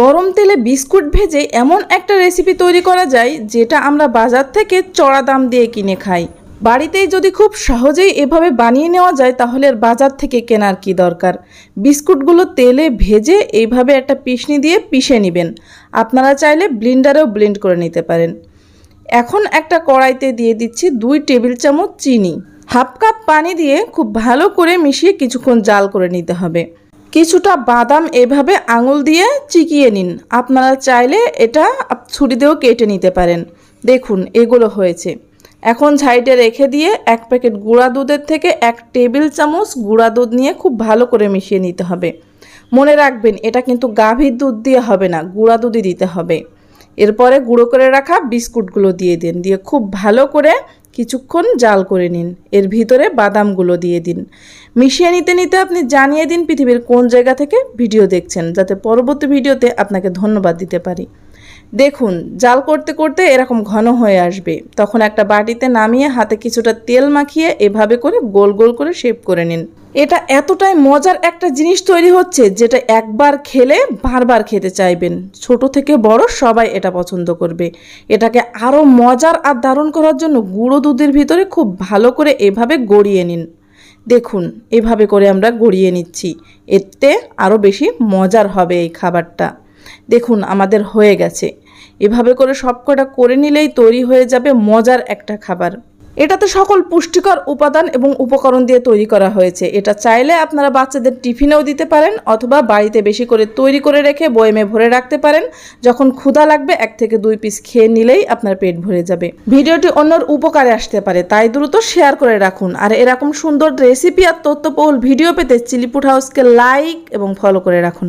গরম তেলে বিস্কুট ভেজে এমন একটা রেসিপি তৈরি করা যায় যেটা আমরা বাজার থেকে চড়া দাম দিয়ে কিনে খাই। বাড়িতেই যদি খুব সহজেই এভাবে বানিয়ে নেওয়া যায় তাহলে আর বাজার থেকে কেনার কি দরকার? বিস্কুটগুলো তেলে ভেজে এইভাবে একটা পিসনি দিয়ে পিষে নেবেন। আপনারা চাইলে ব্লিন্ডারেও ব্লেন্ড করে নিতে পারেন। এখন একটা কড়াইতে দিয়ে দিচ্ছি দুই টেবিল চামচ চিনি। হাফ কাপ পানি দিয়ে খুব ভালো করে মিশিয়ে কিছুক্ষণ জাল করে নিতে হবে। কিছুটা বাদাম এভাবে আঙুল দিয়ে চিকিয়ে নিন। আপনারা চাইলে এটা ছুরি দিয়েও কেটে নিতে পারেন। দেখুন, এগুলো হয়েছে। এখন সাইডে রেখে দিয়ে এক প্যাকেট গুঁড়া দুধের থেকে এক টেবিল চামচ গুঁড়া দুধ নিয়ে খুব ভালো করে মিশিয়ে নিতে হবে। মনে রাখবেন, এটা কিন্তু গাভীর দুধ দিয়ে হবে না, গুঁড়া দুধই দিতে হবে। এরপরে গুঁড়ো করে রাখা বিস্কুটগুলো দিয়ে দিন। দিয়ে খুব ভালো করে কিছুক্ষণ জাল করে নিন। এর ভিতরে বাদামগুলো দিয়ে দিন। মিশিয়ে নিতে নিতে আপনি জানিয়ে দিন পৃথিবীর কোন জায়গা থেকে ভিডিও দেখছেন, যাতে পরবর্তী ভিডিওতে আপনাকে ধন্যবাদ দিতে পারি। দেখুন, জাল করতে করতে এরকম ঘন হয়ে আসবে। তখন একটা বাটিতে নামিয়ে হাতে কিছুটা তেল মাখিয়ে এভাবে করে গোল গোল করে শেপ করে নিন। এটা এতটাই মজার একটা জিনিস তৈরি হচ্ছে যেটা একবার খেলে বারবার খেতে চাইবেন। ছোট থেকে বড় সবাই এটা পছন্দ করবে। এটাকে আরও মজার আর দারুণ করার জন্য গুঁড়ো দুধের ভিতরে খুব ভালো করে এভাবে গড়িয়ে নিন। দেখুন, এভাবে করে আমরা গড়িয়ে নিচ্ছি। এতে আরও বেশি মজার হবে এই খাবারটা। দেখুন, আমাদের হয়ে গেছে। এভাবে করে সবকটা করে নিলেই তৈরি হয়ে যাবে মজার একটা খাবার। এটাতে সকল পুষ্টিকর উপাদান এবং উপকরণ দিয়ে তৈরি করা হয়েছে। এটা চাইলে আপনারা বাচ্চাদের টিফিনেও দিতে পারেন অথবা বাড়িতে বেশি করে তৈরি করে রেখে বয়েমে ভরে রাখতে পারেন। যখন ক্ষুধা লাগবে, এক থেকে দুই পিস খেয়ে নিলেই আপনার পেট ভরে যাবে। ভিডিওটি অন্যর উপকারে আসতে পারে, তাই দ্রুত শেয়ার করে রাখুন। আর এরকম সুন্দর রেসিপি আর তথ্যবহুল ভিডিও পেতে চিলিপুট হাউসকে লাইক এবং ফলো করে রাখুন।